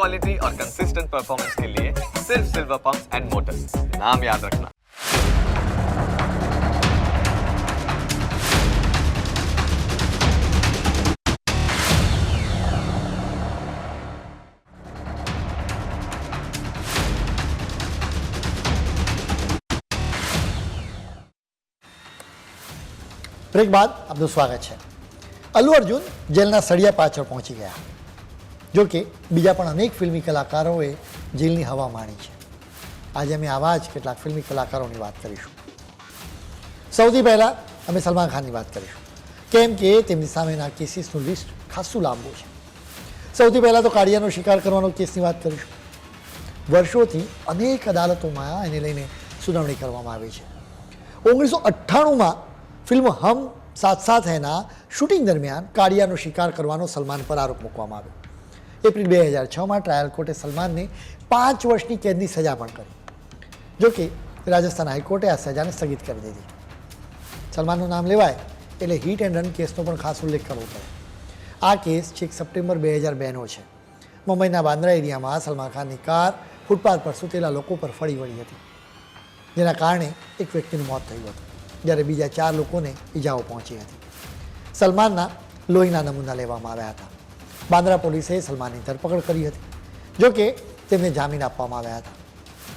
Quality और consistent performance के लिए सिर्फ सिल्वर पंप्स एंड मोटर्स नाम याद रखना બ્રેક બાદ આપનું સ્વાગત છે અલ્લુ અર્જુન જેલના સળિયા પાછળ પહોંચી ગયા જો કે બીજા પણ અનેક ફિલ્મી કલાકારોએ જેલની હવા માણી છે. આજે અમે આવા જ કેટલાક ફિલ્મી કલાકારોની વાત કરીશું. સૌથી પહેલાં અમે સલમાન ખાનની વાત કરીશું. કેમ કે તેમની સામેના કેસીસનું લિસ્ટ ખાસું લાંબુ છે. સૌથી પહેલાં તો કાળિયાનો શિકાર કરવાનો કેસની વાત કરીશું. વર્ષોથી અનેક અદાલતોમાં એને લઈને સુનાવણી કરવામાં આવી છે. ઓગણીસો અઠ્ઠાણુંમાં ફિલ્મ હમ સાથ સાથ હૈના શૂટિંગ દરમિયાન કાળિયાનો શિકાર કરવાનો સલમાન પર આરોપ મૂકવામાં આવ્યો. એપ્રિલ બે હજાર છમાં ટ્રાયલ કોર્ટે સલમાનને પાંચ વર્ષની કેદની સજા પણ કરી. જોકે રાજસ્થાન હાઈકોર્ટે આ સજાને સ્થગિત કરી દીધી. સલમાનનું નામ લેવાય એટલે હિટ એન્ડ રન કેસનો પણ ખાસ ઉલ્લેખ કરવો પડે. આ કેસ છેક સપ્ટેમ્બર બે હજાર બેનો છે. મુંબઈના બાંદ્રા એરિયામાં સલમાન ખાનની કાર ફૂટપાથ પર સૂતેલા લોકો પર ફળી વળી હતી. જેના કારણે એક વ્યક્તિનું મોત થયું હતું, જ્યારે બીજા ચાર લોકોને ઈજાઓ પહોંચી હતી. સલમાનના લોહીના નમૂના લેવામાં આવ્યા હતા. બાંદ્રા પોલીસે સલમાનની ધરપકડ કરી હતી જોકે તેમને જામીન આપવામાં આવ્યા હતા.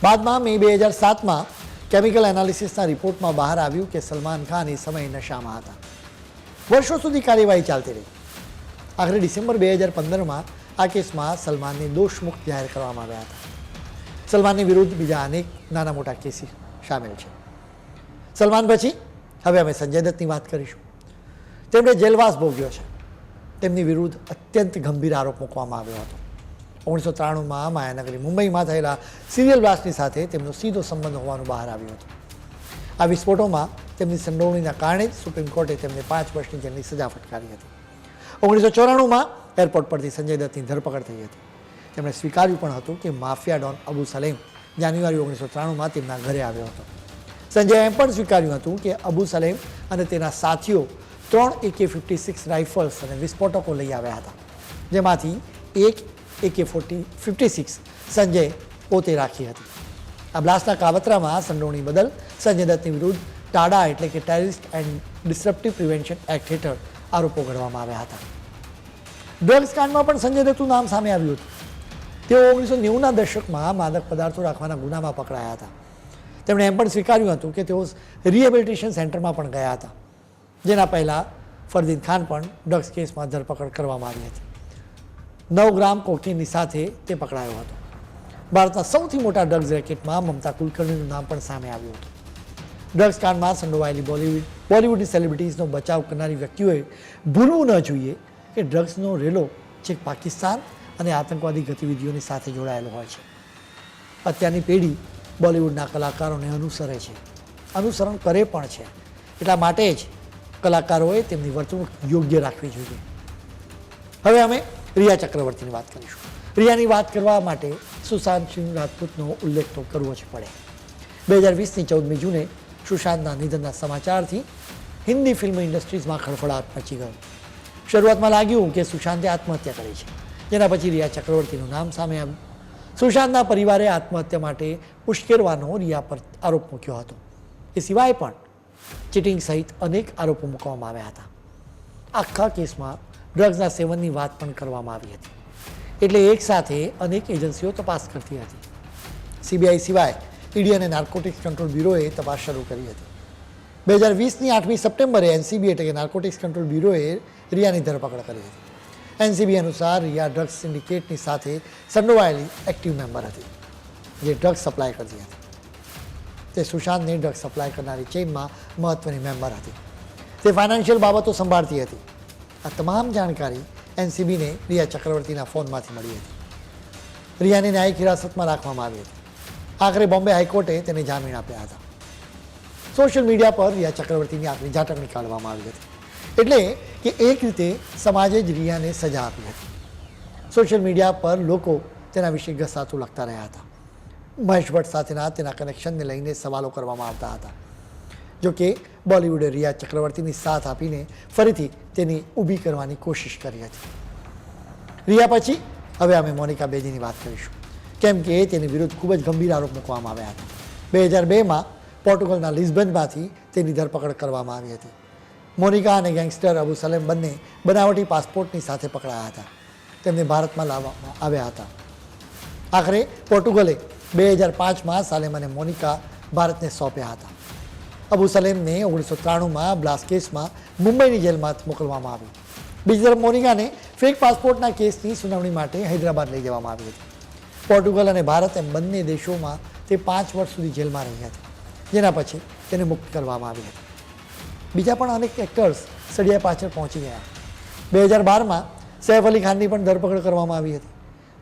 બાદમાં મે બે હજાર સાતમાં કેમિકલ એનાલિસિસના રિપોર્ટમાં બહાર આવ્યું કે સલમાન ખાન એ સમયે નશામાં હતા. વર્ષો સુધી કાર્યવાહી ચાલતી રહી. આખરે ડિસેમ્બર બે હજાર પંદરમાં આ કેસમાં સલમાનને દોષમુક્ત જાહેર કરવામાં આવ્યા હતા. સલમાનની વિરુદ્ધ બીજા અનેક નાના મોટા કેસીસ સામેલ છે. સલમાન પછી, હવે અમે સંજય દત્તની વાત કરીશું. તેમણે જેલવાસ ભોગ્યો છે. તેમની વિરુદ્ધ અત્યંત ગંભીર આરોપ મૂકવામાં આવ્યો હતો. ઓગણીસો ત્રાણુંમાં માયાનગરી મુંબઈમાં થયેલા સિરિયલ બ્લાસ્ટની સાથે તેમનો સીધો સંબંધ હોવાનું બહાર આવ્યું હતું. આ વિસ્ફોટોમાં તેમની સંડોવણીના કારણે જ સુપ્રીમ કોર્ટે તેમને પાંચ વર્ષની જેલની સજા ફટકારી હતી. ઓગણીસો ચોરાણુંમાં એરપોર્ટ પરથી સંજય દત્તની ધરપકડ થઈ હતી. તેમણે સ્વીકાર્યું પણ હતું કે માફિયા ડોન અબુ સલેમ જાન્યુઆરી ઓગણીસો ત્રાણુંમાં તેમના ઘરે આવ્યો હતો. સંજયે એમ પણ સ્વીકાર્યું હતું કે અબુ સલેમ અને તેના સાથીઓ ત્રણ એકે ફિફ્ટી સિક્સ રાઇફલ્સ અને વિસ્ફોટકો લઈ આવ્યા હતા, જેમાંથી એક એકે ફોર્ટી ફિફ્ટી સિક્સ સંજય પોતે રાખી હતી. આ બ્લાસ્ટના કાવતરામાં સંડોવણી બદલ સંજય દત્તની વિરુદ્ધ ટાડા એટલે કે terrorist and disruptive prevention act હેઠળ આરોપો ઘડવામાં આવ્યા હતા. ડ્રગ્સ કાંડમાં પણ સંજય દત્તનું નામ સામે આવ્યું હતું. તેઓ ઓગણીસો નેવુંના દશકમાં માદક પદાર્થો રાખવાના ગુનામાં પકડાયા હતા. તેમણે એમ પણ સ્વીકાર્યું હતું કે તેઓ રિહેબિલિટેશન સેન્ટરમાં પણ ગયા હતા. જેના પહેલાં ફરદીન ખાન પણ ડ્રગ્સ કેસમાં ધરપકડ કરવામાં આવી હતી. નવ ગ્રામ કોકીનની સાથે તે પકડાયો હતો. ભારતના સૌથી મોટા ડ્રગ્સ રેકેટમાં મમતા કુલકર્ણીનું નામ પણ સામે આવ્યું હતું. ડ્રગ્સ કાંડમાં સંડોવાયેલી બોલિવૂડ, બોલિવૂડની સેલિબ્રિટીઝનો બચાવ કરનારી વ્યક્તિઓએ ભૂલવું ન જોઈએ કે ડ્રગ્સનો રેલો છેક પાકિસ્તાન અને આતંકવાદી ગતિવિધિઓની સાથે જોડાયેલો હોય છે. અત્યારની પેઢી બોલિવૂડના કલાકારોને અનુસરે છે. અનુસરણ કરે પણ છે. એટલા માટે જ કલાકારોએ તેમની વર્તણૂક યોગ્ય રાખવી જોઈએ. હવે અમે રિયા ચક્રવર્તીની વાત કરીશું. રિયાની વાત કરવા માટે સુશાંત સિંહ રાજપૂતનો ઉલ્લેખ તો કરવો જ પડે. બે હજાર વીસની ચૌદમી જૂને સુશાંતના નિધનના સમાચારથી હિન્દી ફિલ્મ ઇન્ડસ્ટ્રીઝમાં ખળફળાટ મચી ગયો. શરૂઆતમાં લાગ્યું કે સુશાંતે આત્મહત્યા કરી છે. જેના પછી રિયા ચક્રવર્તીનું નામ સામે આવ્યું. સુશાંતના પરિવારે આત્મહત્યા માટે ઉશ્કેરવાનો રિયા પર આરોપ મૂક્યો હતો. એ સિવાય પણ ચીટિંગ સહિત અનેક આરોપો મૂકવામાં આવ્યા હતા. આખા કેસમાં ડ્રગ્સના સેવનની વાત પણ કરવામાં આવી હતી. એટલે એક સાથે અનેક એજન્સીઓ તપાસ કરતી હતી. સીબીઆઈ સિવાય ઈડી અને નાર્કોટિક્સ કંટ્રોલ બ્યુરોએ તપાસ શરૂ કરી હતી. બે હજાર વીસની આઠમી સપ્ટેમ્બરે એનસીબી એટલે કે નાર્કોટિક્સ કંટ્રોલ બ્યુરોએ રિયાની ધરપકડ કરી હતી. એનસીબી અનુસાર રિયા ડ્રગ્સ સિન્ડિકેટની સાથે સંડોવાયેલી એક્ટિવ મેમ્બર હતી, જે ડ્રગ્સ સપ્લાય કરતી હતી. તે સુશાંતને ડ્રગ્સ સપ્લાય કરનારી ચેઇનમાં મહત્વની મેમ્બર હતી. તે ફાઇનાન્શિયલ બાબતો સંભાળતી હતી. આ તમામ જાણકારી એનસીબીને રિયા ચક્રવર્તીના ફોનમાંથી મળી હતી. રિયાને ન્યાયિક હિરાસતમાં રાખવામાં આવી હતી. આખરે બોમ્બે હાઈકોર્ટે તેને જામીન આપ્યા હતા. સોશિયલ મીડિયા પર રિયા ચક્રવર્તીની આખરી ઝાટકણી કાઢવામાં આવી હતી. એટલે કે એક રીતે સમાજે જ રિયાને સજા આપી હતી. સોશિયલ મીડિયા પર લોકો તેના વિશે ઘસાતું લખતા રહ્યા હતા. મહેશ ભટ્ટ સાથેના તેના કનેક્શનને લઈને સવાલો કરવામાં આવતા હતા. જો કે બોલિવૂડે રિયા ચક્રવર્તીની સાથ આપીને ફરીથી તેની ઊભી કરવાની કોશિશ કરી હતી. રિયા પછી હવે અમે મોનિકા બેદીની વાત કરીશું. કેમ કે તેની વિરુદ્ધ ખૂબ જ ગંભીર આરોપ મૂકવામાં આવ્યા હતા. બે હજાર બેમાં પોર્ટુગલના લિઝબનમાંથી તેની ધરપકડ કરવામાં આવી હતી. મોનિકા અને ગેંગસ્ટર અબુ સલેમ બંને બનાવટી પાસપોર્ટની સાથે પકડાયા હતા. તેમને ભારતમાં લાવવામાં આવ્યા હતા. આખરે પોર્ટુગલે બે હજાર પાંચમાં સાલેમ અને મોનિકા ભારતને સોંપ્યા હતા. અબુ સલેમને ઓગણીસો ત્રાણુંમાં બ્લાસ્ટ કેસમાં મુંબઈની જેલમાં મોકલવામાં આવી. બીજી તરફ મોનિકાને ફેક પાસપોર્ટના કેસની સુનાવણી માટે હૈદરાબાદ લઈ જવામાં આવી હતી. પોર્ટુગલ અને ભારત એમ બંને દેશોમાં તે પાંચ વર્ષ સુધી જેલમાં રહી હતી. જેના પછી તેને મુક્ત કરવામાં આવી હતી. બીજા પણ અનેક એક્ટર્સ સળિયા પાછળ પહોંચી ગયા. બે હજાર બારમાં સૈફ અલી ખાનની પણ ધરપકડ કરવામાં આવી હતી.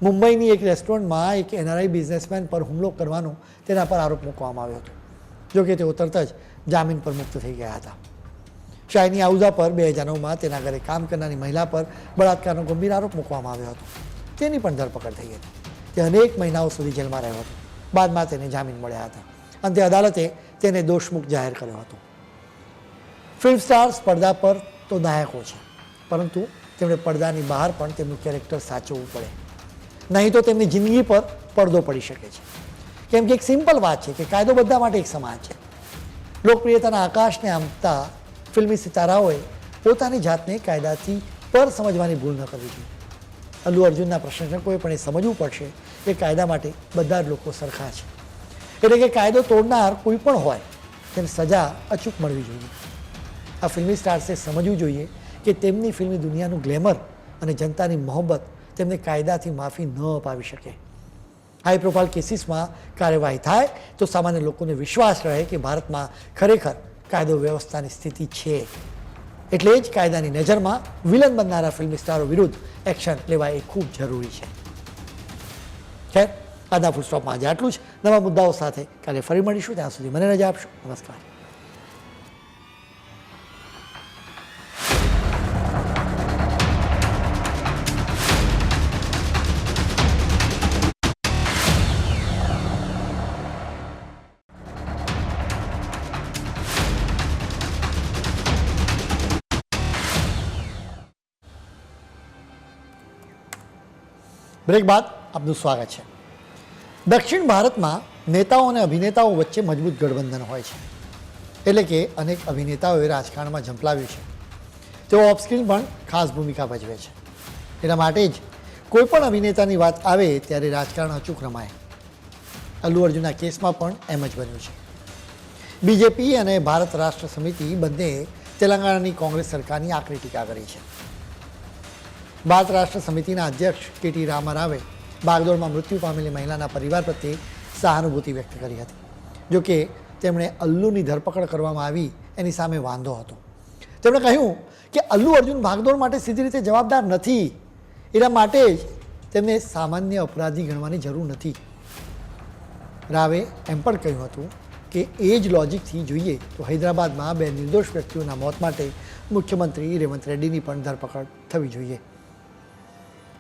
મુંબઈની એક રેસ્ટોરન્ટમાં એક એનઆરઆઈ બિઝનેસમેન પર હુમલો કરવાનો તેના પર આરોપ મૂકવામાં આવ્યો હતો. જોકે તેઓ તરત જ જામીન પર મુક્ત થઈ ગયા હતા. શાયની આઉઝા પર બે હજાર નવમાં તેના ઘરે કામ કરનારી મહિલા પર બળાત્કારનો ગંભીર આરોપ મૂકવામાં આવ્યો હતો. તેની પણ ધરપકડ થઈ હતી. તે અનેક મહિનાઓ સુધી જેલમાં રહ્યો હતો. બાદમાં તેને જામીન મળ્યા હતા. અંતે અદાલતે તેને દોષમુક્ત જાહેર કર્યો હતો. ફિલ્મ સ્ટાર સ્પર્ધા પર તો નાયકો છે. પરંતુ તેમણે પડદાની બહાર પણ તેમનું કેરેક્ટર સાચવવું પડે. નહીં તો તેમની જિંદગી પર પડદો પડી શકે છે. કેમ કે એક સિમ્પલ વાત છે કે કાયદો બધા માટે એક સમાન છે. લોકપ્રિયતાના આકાશને આમતા ફિલ્મી સિતારાઓએ પોતાની જાતને કાયદાથી પર સમજવાની ભૂલ ન કરવી જોઈએ. અલ્લુ અર્જુનના પ્રશંસકોએ પણ એ સમજવું પડશે કે કાયદા માટે બધા જ લોકો સરખા છે. એટલે કે કાયદો તોડનાર કોઈ પણ હોય, તેને સજા અચૂક મળવી જોઈએ. આ ફિલ્મી સ્ટાર્સે સમજવું જોઈએ કે તેમની ફિલ્મી દુનિયાનું ગ્લેમર અને જનતાની મોહબ્બત તેમને કાયદાથી માફી ન અપાવી શકે. હાઈ પ્રોફાઇલ કેસીસમાં કાર્યવાહી થાય તો સામાન્ય લોકોને વિશ્વાસ રહે કે ભારતમાં ખરેખર કાયદો વ્યવસ્થાની સ્થિતિ છે. એટલે જ કાયદાની નજરમાં વિલન બનનારા ફિલ્મ સ્ટારો વિરુદ્ધ એક્શન લેવા એ ખૂબ જરૂરી છે. ખેર આજના ફૂલ આજે આટલું જ. નવા મુદ્દાઓ સાથે કાલે ફરી મળીશું. ત્યાં સુધી મને રજા આપશો. નમસ્કાર. બ્રેક બાદ આપનું સ્વાગત છે. દક્ષિણ ભારતમાં નેતાઓ અને અભિનેતાઓ વચ્ચે મજબૂત ગઠબંધન હોય છે. એટલે કે અનેક અભિનેતાઓએ રાજકારણમાં ઝંપલાવ્યું છે. તેઓ ઓફસ્ક્રીન પણ ખાસ ભૂમિકા ભજવે છે. એટલા માટે જ કોઈપણ અભિનેતાની વાત આવે ત્યારે રાજકારણ અચૂક રમાય. અલ્લુ અર્જુનના કેસમાં પણ એમ જ બન્યું છે. બીજેપી અને ભારત રાષ્ટ્ર સમિતિ બંનેએ તેલંગાણાની કોંગ્રેસ સરકારની આકરી ટીકા કરી છે. ભારત રાષ્ટ્ર સમિતિના અધ્યક્ષ કેટી રામારાવે બાગદોડમાં મૃત્યુ પામેલી મહિલાના પરિવાર પ્રત્યે સહાનુભૂતિ વ્યક્ત કરી હતી. જોકે તેમણે અલ્લુની ધરપકડ કરવામાં આવી એની સામે વાંધો હતો. તેમણે કહ્યું કે અલ્લુ અર્જુન ભાગદોડ માટે સીધી રીતે જવાબદાર નથી. એના માટે જ તેમને સામાન્ય અપરાધી ગણવાની જરૂર નથી. રાવે એમ પણ કહ્યું હતું કે એ જ લોજિકથી જોઈએ તો હૈદરાબાદમાં બે નિર્દોષ વ્યક્તિઓના મોત માટે મુખ્યમંત્રી રેવંત રેડ્ડીની પણ ધરપકડ થવી જોઈએ.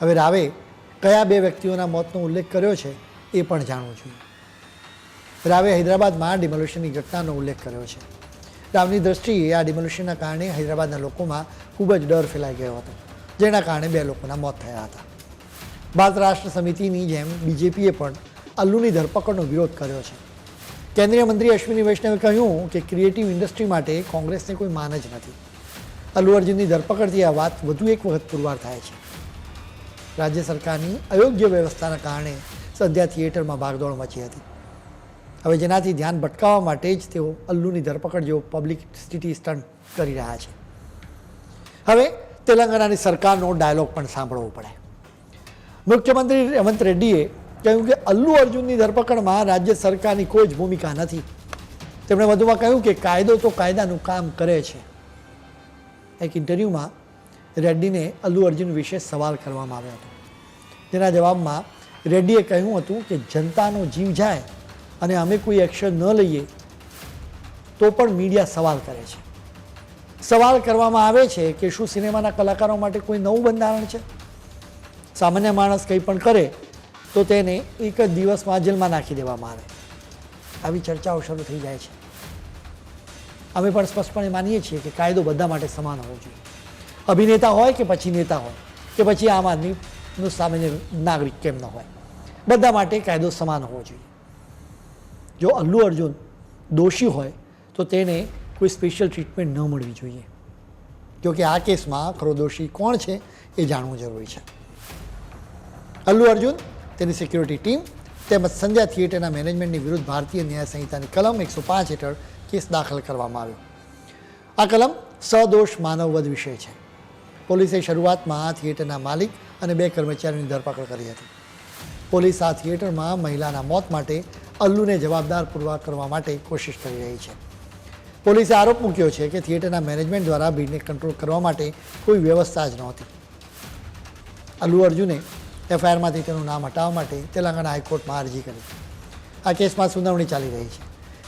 હવે રાવે કયા બે વ્યક્તિઓના મોતનો ઉલ્લેખ કર્યો છે એ પણ જાણવું જોઈએ રાવે હૈદરાબાદમાં ડિમોલ્યુશનની ઘટનાનો ઉલ્લેખ કર્યો છે. રાવની દ્રષ્ટિએ આ ડિમોલ્યુશનના કારણે હૈદરાબાદના લોકોમાં ખૂબ જ ડર ફેલાઈ ગયો હતો, જેના કારણે બે લોકોના મોત થયા હતા. ભારત રાષ્ટ્ર સમિતિની જેમ બીજેપીએ પણ અલ્લુની ધરપકડનો વિરોધ કર્યો છે. કેન્દ્રીય મંત્રી અશ્વિની વૈષ્ણવે કહ્યું કે ક્રિએટિવ ઇન્ડસ્ટ્રી માટે કોંગ્રેસને કોઈ માન જ નથી. અલ્લુ અર્જુનની ધરપકડથી આ વાત વધુ એક વખત પુરવાર થાય છે. રાજ્ય સરકારની અયોગ્ય વ્યવસ્થાના કારણે સદ્યા થિયેટરમાં ભાગદોડ મચી હતી. હવે જેનાથી ધ્યાન ભટકાવવા માટે જ તેઓ અલ્લુની ધરપકડ જેવો પબ્લિસિટી સ્ટન્ટ કરી રહ્યા છે. હવે તેલંગાણાની સરકારનો ડાયલોગ પણ સાંભળવો પડે. મુખ્યમંત્રી રેવંત રેડ્ડીએ કહ્યું કે અલ્લુ અર્જુનની ધરપકડમાં રાજ્ય સરકારની કોઈ જ ભૂમિકા નથી. તેમણે વધુમાં કહ્યું કે કાયદો તો કાયદાનું કામ કરે છે. એક ઇન્ટરવ્યૂમાં રેડ્ડીને અલ્લુ અર્જુન વિશે સવાલ કરવામાં આવ્યો હતો. તેના જવાબમાં રેડ્ડીએ કહ્યું હતું કે જનતાનો જીવ જાય અને અમે કોઈ એક્શન ન લઈએ તો પણ મીડિયા સવાલ કરે છે. સવાલ કરવામાં આવે છે કે શું સિનેમાના કલાકારો માટે કોઈ નવું બંધારણ છે? સામાન્ય માણસ કંઈ પણ કરે તો તેને એક જ દિવસમાં જેલમાં નાખી દેવામાં આવે. આવી ચર્ચાઓ શરૂ થઈ જાય છે. અમે પણ સ્પષ્ટપણે માનીએ છીએ કે કાયદો બધા માટે સમાન હોવો જોઈએ. અભિનેતા હોય કે પછી નેતા હોય, કે પછી આમ આદમી નો સામાન્ય નાગરિક કેમ ન હોય. બધા માટે કાયદો સમાન હોવો જોઈએ. જો અલ્લુ અર્જુન દોષી હોય, તો તેને કોઈ સ્પેશિયલ ટ્રીટમેન્ટ ન મળવી જોઈએ. જોકે આ કેસમાં ખરો દોષી કોણ છે એ જાણવું જરૂરી છે. અલ્લુ અર્જુન, તેની સિક્યુરિટી ટીમ તેમજ સંધ્યા થિયેટરના મેનેજમેન્ટની વિરુદ્ધ ભારતીય ન્યાય સંહિતાની કલમ એકસો પાંચ હેઠળ કેસ દાખલ કરવામાં આવ્યો. આ કલમ સદોષ માનવવધ વિષય છે. પોલીસે શરૂઆતમાં આ થિયેટરના માલિક અને બે કર્મચારીની ધરપકડ કરી હતી. પોલીસ આ થિયેટરમાં મહિલાના મોત માટે અલ્લુને જવાબદાર પૂરવા કરવા માટે કોશિશ કરી રહી છે. પોલીસે આરોપ મૂક્યો છે કે થિયેટરના મેનેજમેન્ટ દ્વારા ભીડને કંટ્રોલ કરવા માટે કોઈ વ્યવસ્થા જ નહોતી. અલ્લુ અર્જુને એફઆઈઆરમાંથી તેનું નામ હટાવવા માટે તેલંગાણા હાઈકોર્ટમાં અરજી કરી. આ કેસમાં સુનાવણી ચાલી રહી છે.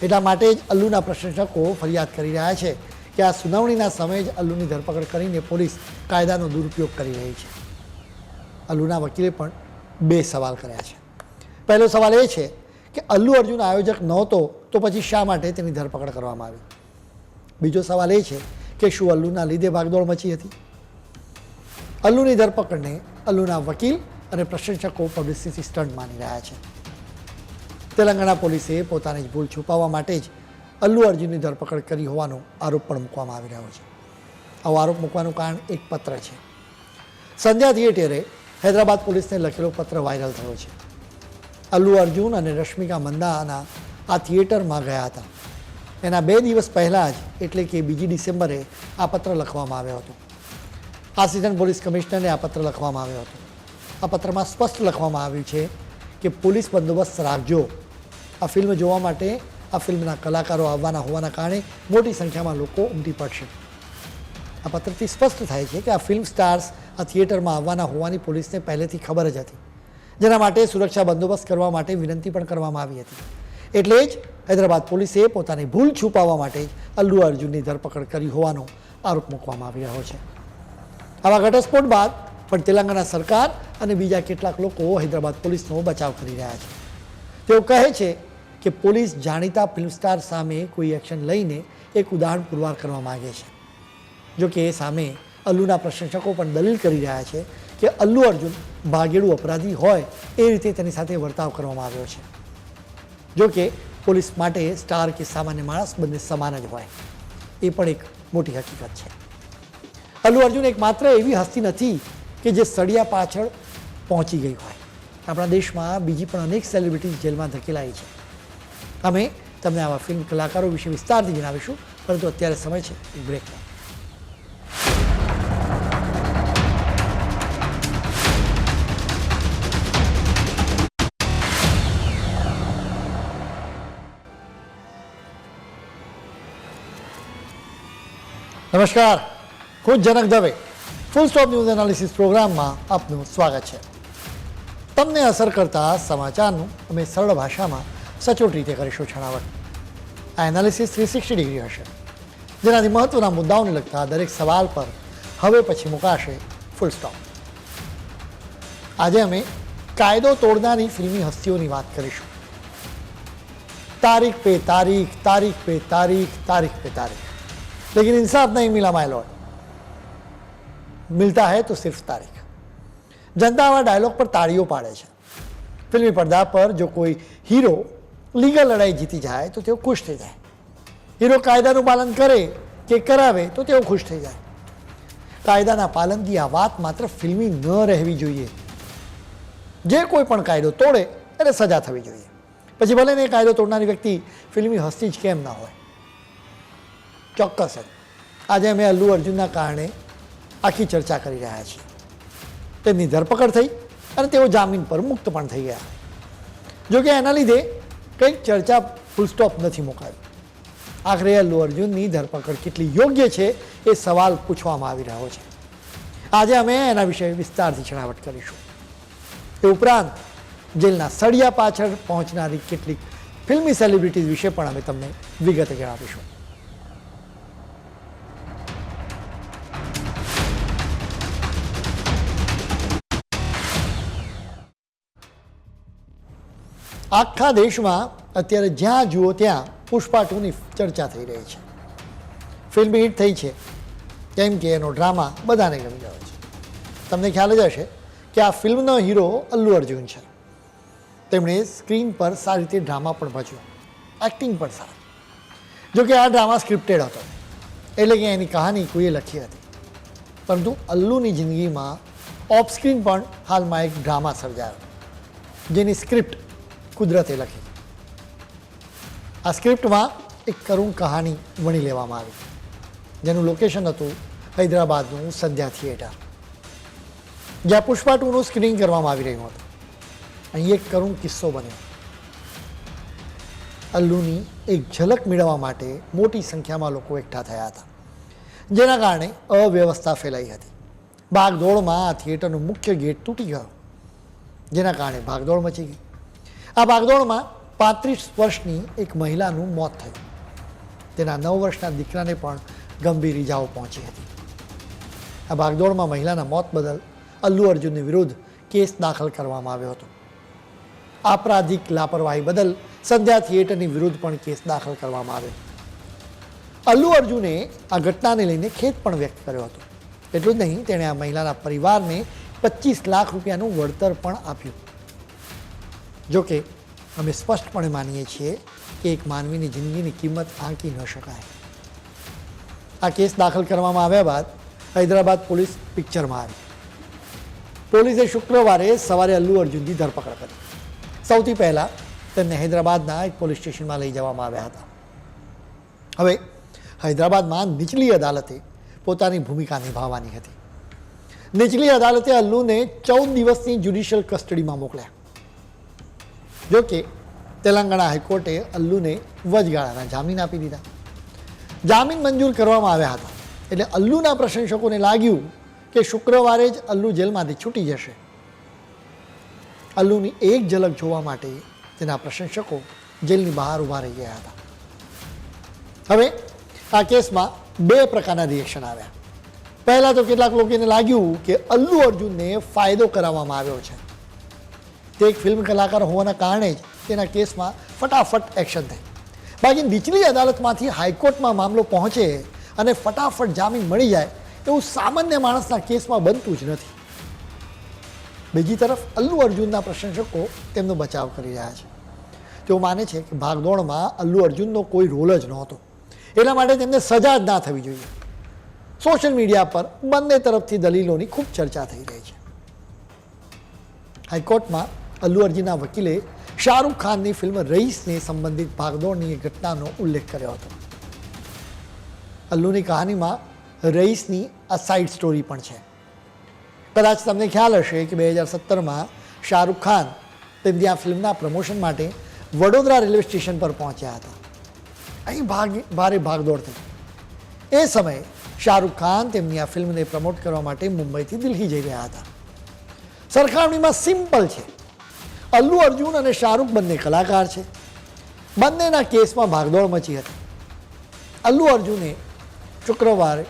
એટલા માટે જ અલ્લુના પ્રશંસકો ફરિયાદ કરી રહ્યા છે કે આ સુનાવણીના સમયે જ અલ્લુની ધરપકડ કરીને પોલીસ કાયદાનો દુરુપયોગ કરી રહી છે. અલ્લુના વકીલે પણ બે સવાલ કર્યા છે. પહેલો સવાલ એ છે કે અલ્લુ અર્જુન આયોજક નહોતો તો પછી શા માટે તેની ધરપકડ કરવામાં આવી? બીજો સવાલ એ છે કે શું અલ્લુના લીધે ભાગદોડ મચી હતી? અલ્લુની ધરપકડને અલ્લુના વકીલ અને પ્રશંસકો પબ્લિસિટી સ્ટન્ટ માની રહ્યા છે. તેલંગાણા પોલીસે પોતાની જ ભૂલ છુપાવવા માટે જ અલ્લુ અર્જુનની ધરપકડ કરી હોવાનો આરોપ પણ મૂકવામાં આવી રહ્યો છે. આવો આરોપ મૂકવાનું કારણ એક પત્ર છે. સંધ્યા થિયેટરે હૈદરાબાદ પોલીસને લખેલો પત્ર વાયરલ થયો છે. અલ્લુ અર્જુન અને રશ્મિકા મંદાના આ થિયેટરમાં ગયા હતા. એના બે દિવસ પહેલાં જ એટલે કે બીજી ડિસેમ્બરે આ પત્ર લખવામાં આવ્યો હતો. આસિસ્ટન્ટ પોલીસ કમિશનરને આ પત્ર લખવામાં આવ્યો હતો. આ પત્રમાં સ્પષ્ટ લખવામાં આવ્યું છે કે પોલીસ બંદોબસ્ત રાખજો. આ ફિલ્મ જોવા માટે આ ફિલ્મના કલાકારો આવવાના હોવાના કારણે મોટી સંખ્યામાં લોકો ઉમટી પડશે. આ પત્રથી સ્પષ્ટ થાય છે કે આ ફિલ્મ સ્ટાર્સ આ થિયેટરમાં આવવાના હોવાની પોલીસને પહેલેથી ખબર જ હતી. જેના માટે સુરક્ષા બંદોબસ્ત કરવા માટે વિનંતી પણ કરવામાં આવી હતી. એટલે જ હૈદરાબાદ પોલીસે પોતાની ભૂલ છુપાવવા માટે અલ્લુ અર્જુનની ધરપકડ કરી હોવાનો આરોપ મૂકવામાં આવી રહ્યો છે. આવા ઘટસ્ફોટ બાદ પણ તેલંગાણા સરકાર અને બીજા કેટલાક લોકો હૈદરાબાદ પોલીસનો બચાવ કરી રહ્યા છે. તેઓ કહે છે કે પોલીસ જાણીતા ફિલ્મ સ્ટાર સામે કોઈ એક્શન લઈને એક ઉદાહરણ પુરવાર કરવા માગે છે. જોકે એ સામે અલ્લુના પ્રશંસકો પણ દલીલ કરી રહ્યા છે કે અલ્લુ અર્જુન ભાગેડું અપરાધી હોય એ રીતે તેની સાથે વર્તાવ કરવામાં આવ્યો છે. જો કે પોલીસ માટે સ્ટાર કે સામાન્ય માણસ બંને સમાન જ હોય. એ પણ એક મોટી હકીકત છે. અલ્લુ અર્જુન એક માત્ર એવી હસ્તી નથી કે જે સળિયા પાછળ પહોંચી ગઈ હોય. આપણા દેશમાં બીજી પણ અનેક સેલિબ્રિટીઝ જેલમાં ધકેલાઈ છે. અમે તમને આવા ફિલ્મ કલાકારો વિશે વિસ્તારથી જણાવીશું, પરંતુ અત્યારે સમય છે એક બ્રેકનો નમસ્કાર, હું Janak Dave. Full stop news analysis પ્રોગ્રામમાં આપનું સ્વાગત છે. તમને અસર કરતા સમાચારનું અમે સરળ ભાષામાં સચોટ રીતે કરીશું છણાવટ આ એનાલિસિસ થ્રી સિક્સટી ડિગ્રી હશે જેનાથી મહત્વના મુદ્દાઓને લગતા દરેક સવાલ પર હવે પછી મુકાશે ફૂલ સ્ટોપ આજે અમે કાયદો તોડનારી ફિલ્મી હસ્તીઓની વાત કરીશું तारीख पे तारीख तारीख पे तारीख तारीख पे तारीख लेकिन इंसाफ नहीं मिला माय लॉर्ड मिलता है तो सिर्फ तारीख जनता आवा डायलॉग पर ताड़ियों पाड़े છે ફિલ્મી પડદા પર જો કોઈ હીરો લીગલ લડાઈ જીતી જાય તો તેઓ ખુશ થઈ જાય. હીરો કાયદાનું પાલન કરે કે કરાવે તો તેઓ ખુશ થઈ જાય. કાયદાના પાલનથી આ વાત માત્ર ફિલ્મી ન રહેવી જોઈએ. જે કોઈ પણ કાયદો તોડે એને સજા થવી જોઈએ. પછી ભલે ને કાયદો તોડનારી વ્યક્તિ ફિલ્મી હસ્તી જ કેમ ના હોય. ચોક્કસ જ. આજે અમે અલ્લુ અર્જુનના કારણે આખી ચર્ચા કરી રહ્યા છીએ. તેમની ધરપકડ થઈ અને તેઓ જામીન પર મુક્ત પણ થઈ ગયા. જોકે એના લીધે કંઈક ચર્ચા ફૂલ સ્ટોપ નથી મુકાયું આખરે અલ્લુ અર્જુનની ધરપકડ કેટલી યોગ્ય છે એ સવાલ પૂછવામાં આવી રહ્યો છે. આજે અમે એના વિશે વિસ્તારથી છણાવટ કરીશું. એ ઉપરાંત, જેલના સળિયા પાછળ પહોંચનારી કેટલીક ફિલ્મી સેલિબ્રિટીઝ વિશે પણ અમે તમને વિગતે જણાવીશું. આખા દેશમાં અત્યારે જ્યાં જુઓ ત્યાં પુષ્પા ટુની ચર્ચા થઈ રહી છે. ફિલ્મ હિટ થઈ છે. કેમ કે એનો ડ્રામા બધાને ગમી ગયો છે. તમને ખ્યાલ જ હશે કે આ ફિલ્મનો હીરો અલ્લુ અર્જુન છે. તેમણે સ્ક્રીન પર સારી રીતે ડ્રામા પણ ભજવ્યો. એક્ટિંગ પણ સારી. જો કે આ ડ્રામા સ્ક્રિપ્ટેડ હતો. એટલે કે એની કહાની કોઈએ લખી હતી. પરંતુ અલ્લુની જિંદગીમાં ઓફ સ્ક્રીન પણ હાલમાં એક ડ્રામા સર્જાયો. જેની સ્ક્રિપ્ટ કુદરતે લખી. આ સ્ક્રિપ્ટમાં એક કરુણ કહાની વણી લેવામાં આવી. જેનું લોકેશન હતું હૈદરાબાદનું સંધ્યા થિયેટર જ્યાં પુષ્પા ટુનું સ્ક્રીનિંગ કરવામાં આવી રહ્યું હતું. અહીં એક કરુણ કિસ્સો બન્યો. અલ્લુની એક ઝલક મેળવવા માટે મોટી સંખ્યામાં લોકો એકઠા થયા હતા. જેના કારણે અવ્યવસ્થા ફેલાઈ હતી. ભાગદોડમાં આ થિયેટરનું મુખ્ય ગેટ તૂટી ગયો. જેના કારણે ભાગદોડ મચી ગઈ. આ ભાગદોડમાં પાંત્રીસ વર્ષની એક મહિલાનું મોત થયું. તેના નવ વર્ષના દીકરાને પણ ગંભીર ઇજાઓ પહોંચી હતી. આ ભાગદોડમાં મહિલાના મોત બદલ અલ્લુ અર્જુનની વિરુદ્ધ કેસ દાખલ કરવામાં આવ્યો હતો. આપરાધિક લાપરવાહી બદલ સંધ્યા થિયેટરની વિરુદ્ધ પણ કેસ દાખલ કરવામાં આવ્યો. અલ્લુ અર્જુને આ ઘટનાને લઈને ખેદ પણ વ્યક્ત કર્યો હતો. એટલું જ નહીં, તેણે આ મહિલાના પરિવારને પચીસ લાખ રૂપિયાનું વળતર પણ આપ્યું. જો કે, અમે સ્પષ્ટપણે માનીએ છીએ કે એક માનવીની જિંદગીની કિંમત આંકી ન શકાય. આ કેસ દાખલ કરવામાં આવ્યા બાદ હૈદરાબાદ પોલીસ પિક્ચરમાં આવી. પોલીસે શુક્રવારે સવારે અલ્લુ અર્જુનની ધરપકડ કરી. સૌથી પહેલાં તેમને હૈદરાબાદના એક પોલીસ સ્ટેશનમાં લઈ જવામાં આવ્યા હતા. હવે હૈદરાબાદમાં નીચલી અદાલતે પોતાની ભૂમિકા નિભાવવાની હતી. નીચલી અદાલતે અલ્લુને ચૌદ દિવસની જ્યુડિશિયલ કસ્ટડીમાં મોકલ્યા. જો કે તેલંગાણા હાઈકોર્ટે અલ્લુને વચગાળાના જામીન આપી દીધા. જામીન મંજૂર કરવામાં આવ્યા હતા. એટલે અલ્લુના પ્રશંસકોને લાગ્યું કે શુક્રવારે જ અલ્લુ જેલમાંથી છૂટી જશે. અલ્લુની એક ઝલક જોવા માટે તેના પ્રશંસકો જેલની બહાર ઊભા રહી ગયા હતા. હવે આ કેસમાં બે પ્રકારના રિએક્શન આવ્યા. પહેલાં તો કેટલાક લોકોને લાગ્યું કે અલ્લુ અર્જુનને ફાયદો કરાવવામાં આવ્યો છે. તે એક ફિલ્મ કલાકાર હોવાના કારણે જ તેના કેસમાં ફટાફટ એક્શન થઈ બાકી નીચલી અદાલતમાંથી હાઈકોર્ટમાં મામલો પહોંચે અને ફટાફટ જામીન મળી જાય એવું સામાન્ય માણસના કેસમાં બનતું જ નથી. બીજી તરફ અલ્લુ અર્જુનના પ્રશંસકો તેમનો બચાવ કરી રહ્યા છે. તેઓ માને છે કે ભાગદોડમાં અલ્લુ અર્જુનનો કોઈ રોલ જ નહોતો. એટલા માટે તેમને સજા જ ના થવી જોઈએ. સોશિયલ મીડિયા પર બંને તરફથી દલીલોની ખૂબ ચર્ચા થઈ રહી છે. હાઈકોર્ટમાં અલ્લુ અર્જુનના વકીલે શાહરૂખ ખાનની ફિલ્મ રઈસને સંબંધિત ભાગદોડની ઘટનાનો ઉલ્લેખ કર્યો હતો. અલ્લુની કહાનીમાં રઈસની આ સાઇડ સ્ટોરી પણ છે. કદાચ તમને ખ્યાલ હશે કે બે હજાર સત્તરમાં શાહરૂખ ખાન તેમની આ ફિલ્મના પ્રમોશન માટે વડોદરા રેલવે સ્ટેશન પર પહોંચ્યા હતા. અહીં ભાગ, ભારે ભાગદોડ થઈ. એ સમયે શાહરૂખ ખાન તેમની આ ફિલ્મને પ્રમોટ કરવા માટે મુંબઈથી દિલ્હી જઈ રહ્યા હતા. સરખામણીમાં સિમ્પલ છે. અલ્લુ અર્જુન અને શાહરૂખ બંને કલાકાર છે. બંનેના કેસમાં ભાગદોડ મચી હતી. અલ્લુ અર્જુને શુક્રવારે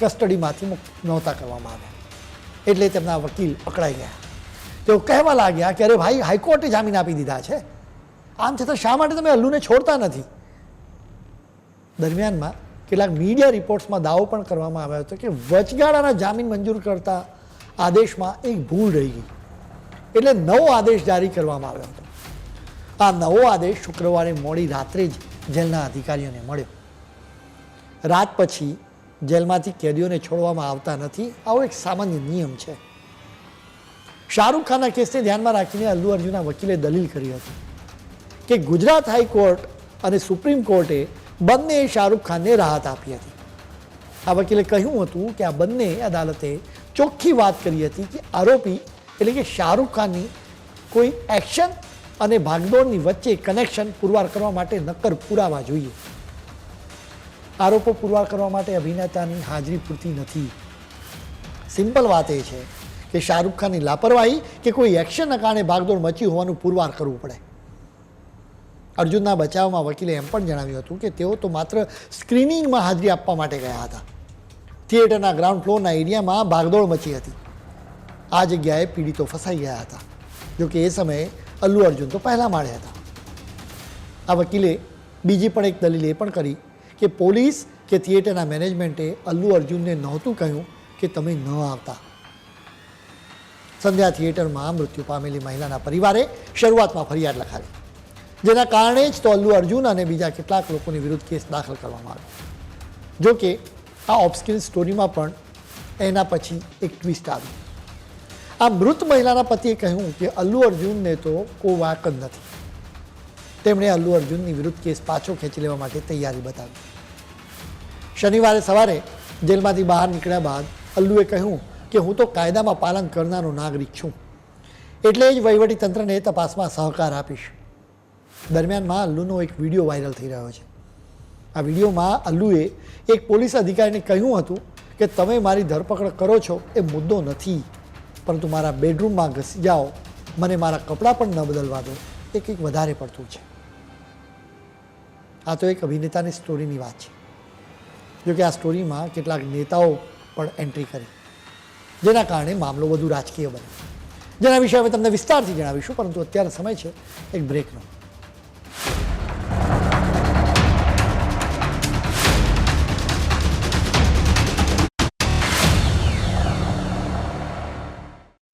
કસ્ટડીમાંથી મુક્ત નહોતા કરવામાં આવ્યા. એટલે તેમના વકીલ પકડાઈ ગયા. તેઓ કહેવા લાગ્યા કે અરે ભાઈ, હાઈકોર્ટે જામીન આપી દીધા છે. આમ છતાં શા માટે તમે અલ્લુને છોડતા નથી? દરમિયાનમાં કેટલાક મીડિયા રિપોર્ટ્સમાં દાવો પણ કરવામાં આવ્યો હતો કે વચગાળાના જામીન મંજૂર કરતા આદેશમાં એક ભૂલ રહી ગઈ. એટલે નવો આદેશ જારી કરવામાં આવ્યો હતો. આ નવો આદેશ શુક્રવારે મોડી રાત્રે જ જેલના અધિકારીઓને મળ્યો. રાત પછી જેલમાંથી કેદીઓને છોડવામાં આવતા નથી, આવો એક સામાન્ય નિયમ છે. શાહરૂખ ખાનના કેસને ધ્યાનમાં રાખીને અલ્લુ અર્જુનના વકીલે દલીલ કરી હતી કે ગુજરાત હાઈકોર્ટ અને સુપ્રીમ કોર્ટે બંને શાહરૂખ ખાનને રાહત આપી હતી. આ વકીલે કહ્યું હતું કે આ બંને અદાલતે ચોખ્ખી વાત કરી હતી કે આરોપી એટલે કે શાહરૂખ ખાનની કોઈ એક્શન અને ભાગદોડની વચ્ચે કનેક્શન પુરવાર કરવા માટે નક્કર પુરાવા જોઈએ. આરોપો પુરવાર કરવા માટે અભિનેતાની હાજરી પૂરતી નથી. સિમ્પલ વાત એ છે કે શાહરૂખ ખાનની લાપરવાહી કે કોઈ એક્શનના કારણે ભાગદોડ મચી હોવાનું પુરવાર કરવું પડે. અર્જુનના બચાવમાં વકીલે એમ પણ જણાવ્યું હતું કે તેઓ તો માત્ર સ્ક્રીનિંગમાં હાજરી આપવા માટે ગયા હતા. થિયેટરના ગ્રાઉન્ડ ફ્લોરના એરિયામાં ભાગદોડ મચી હતી. આ જગ્યાએ પીડિતો ફસાઈ ગયા હતા જોકે એ સમયે અલ્લુ અર્જુન તો પહેલા માળે હતા. આ વકીલે બીજી પણ એક દલીલ એ પણ કરી કે પોલીસ કે થિયેટરના મેનેજમેન્ટે અલ્લુ અર્જુનને નહોતું કહ્યું કે તમે ન આવતા. સંધ્યા થિયેટરમાં મૃત્યુ પામેલી મહિલાના પરિવારે શરૂઆતમાં ફરિયાદ લખાવી. જેના કારણે જ તો અલ્લુ અર્જુન અને બીજા કેટલાક લોકોની વિરુદ્ધ કેસ દાખલ કરવામાં આવ્યો. જોકે આ ઓબસ્કિલ સ્ટોરીમાં પણ એના પછી એક ટ્વિસ્ટ આવી. આ મૃત મહિલાના પતિએ કહ્યું કે અલ્લુ અર્જુનને તો કોઈ વાક જ નથી. તેમણે અલ્લુ અર્જુનની વિરુદ્ધ કેસ પાછો ખેંચી લેવા માટે તૈયારી બતાવી. શનિવારે સવારે જેલમાંથી બહાર નીકળ્યા બાદ અલ્લુએ કહ્યું કે હું તો કાયદામાં પાલન કરનારો નાગરિક છું. એટલે જ વહીવટી તંત્રને તપાસમાં સહકાર આપીશ. દરમિયાનમાં અલ્લુનો એક વીડિયો વાયરલ થઈ રહ્યો છે. આ વિડીયોમાં અલ્લુએ એક પોલીસ અધિકારીને કહ્યું હતું કે તમે મારી ધરપકડ કરો છો એ મુદ્દો નથી. પરંતુ મારા બેડરૂમમાં ઘસી જાઓ, મને મારા કપડાં પણ ન બદલવા દો. એ કંઈક વધારે પડતું છે. આ તો એક અભિનેતાની સ્ટોરીની વાત છે. જોકે આ સ્ટોરીમાં કેટલાક નેતાઓ પણ એન્ટ્રી કરી, જેના કારણે મામલો વધુ રાજકીય બન્યો જેના વિશે હવે તમને વિસ્તારથી જણાવીશું, પરંતુ અત્યારે સમય છે એક બ્રેકનો.